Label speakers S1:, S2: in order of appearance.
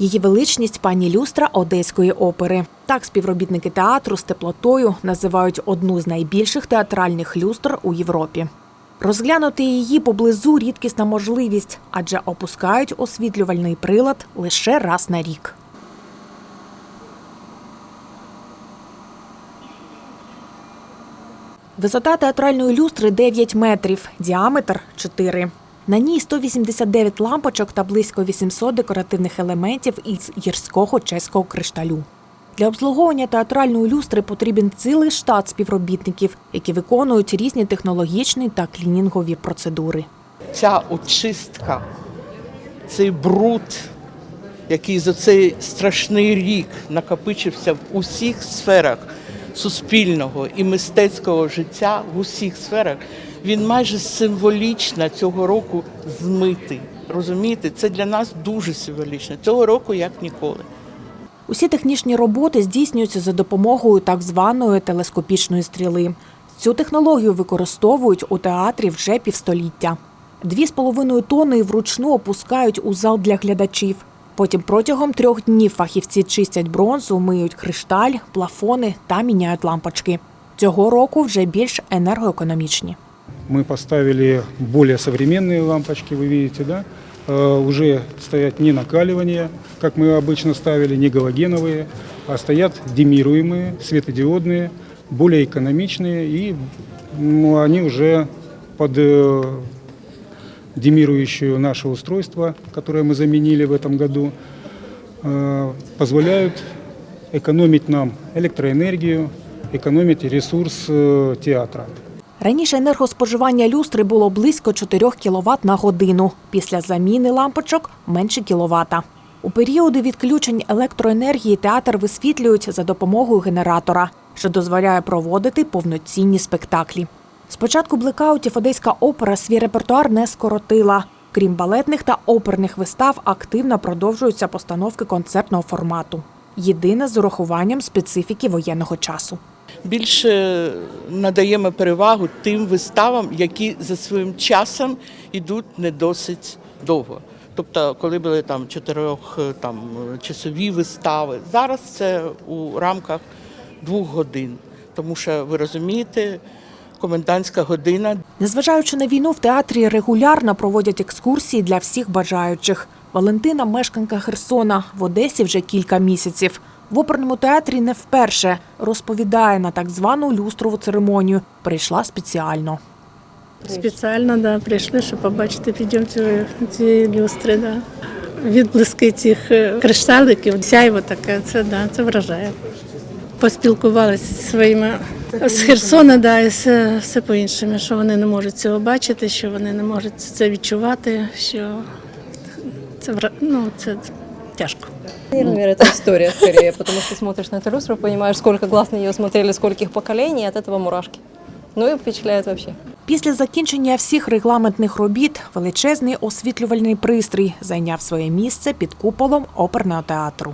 S1: Її величність пані люстра Одеської опери. Так співробітники театру з теплотою називають одну з найбільших театральних люстр у Європі. Розглянути її поблизу рідкісна можливість, адже опускають освітлювальний прилад лише раз на рік. Висота театральної люстри 9 метрів, діаметр 4. На ній 189 лампочок та близько 800 декоративних елементів із гірського чеського кришталю. Для обслуговування театральної люстри потрібен цілий штат співробітників, які виконують різні технологічні та клінінгові процедури.
S2: ця очистка, цей бруд, який за цей страшний рік накопичився в усіх сферах суспільного і мистецького життя, в усіх сферах, він майже символічно цього року змитий. Розумієте, це для нас дуже символічно. Цього року як ніколи.
S1: Усі технічні роботи здійснюються за допомогою так званої телескопічної стріли. Цю технологію використовують у театрі вже півстоліття. Дві з половиною тони вручну опускають у зал для глядачів. Потім протягом трьох днів фахівці чистять бронзу, миють кришталь, плафони та міняють лампочки. Цього року вже більш енергоекономічні.
S3: Мы поставили более современные лампочки, вы видите, да? Э, Уже стоят не накаливания, как мы обычно ставили, не галогеновые, а стоят демируемые, светодиодные, более экономичные, и ну, они уже под э, демирующее наше устройство, которое мы заменили в этом году, э, позволяют экономить нам электроэнергию, экономить ресурс э, театра.
S1: Раніше енергоспоживання люстри було близько 4 кВт на годину. Після заміни лампочок менше кіловата. У періоди відключень електроенергії театр висвітлюють за допомогою генератора, що дозволяє проводити повноцінні спектаклі. З початку блекаутів Одеська опера свій репертуар не скоротила. Крім балетних та оперних вистав, активно продовжуються постановки концертного формату. Єдине з урахуванням специфіки воєнного часу.
S2: Більше надаємо перевагу тим виставам, які за своїм часом йдуть не досить довго. Тобто, коли були там чотирьох е, там часові вистави, зараз це у рамках двох годин. Тому що ви розумієте, комендантська година
S1: Незважаючи на війну, в театрі регулярно проводять екскурсії для всіх бажаючих. Валентина, мешканка Херсона, в Одесі вже кілька місяців. В оперному театрі не вперше розповідає на так звану люстрову церемонію. Прийшла спеціально.
S4: Спеціально да, прийшли, щоб побачити підйом цієї, люстри. Да. Відблиски цих е, кришталиків, сяйво таке, це, да, це вражає. Поспілкувалися зі своїми з Херсона, да, і все, все по-іншому, що вони не можуть цього бачити, що вони не можуть це відчувати, що це, вра- ну, це тяжко.
S5: Наверное, это история скорее, потому что смотришь на эту люстру, понимаешь, сколько глаз на нее смотрели, скольких поколений, и от этого мурашки. Ну и впечатляет вообще.
S1: Після закінчення всіх регламентних робіт величезний освітлювальний пристрій зайняв своє місце під куполом оперного театру.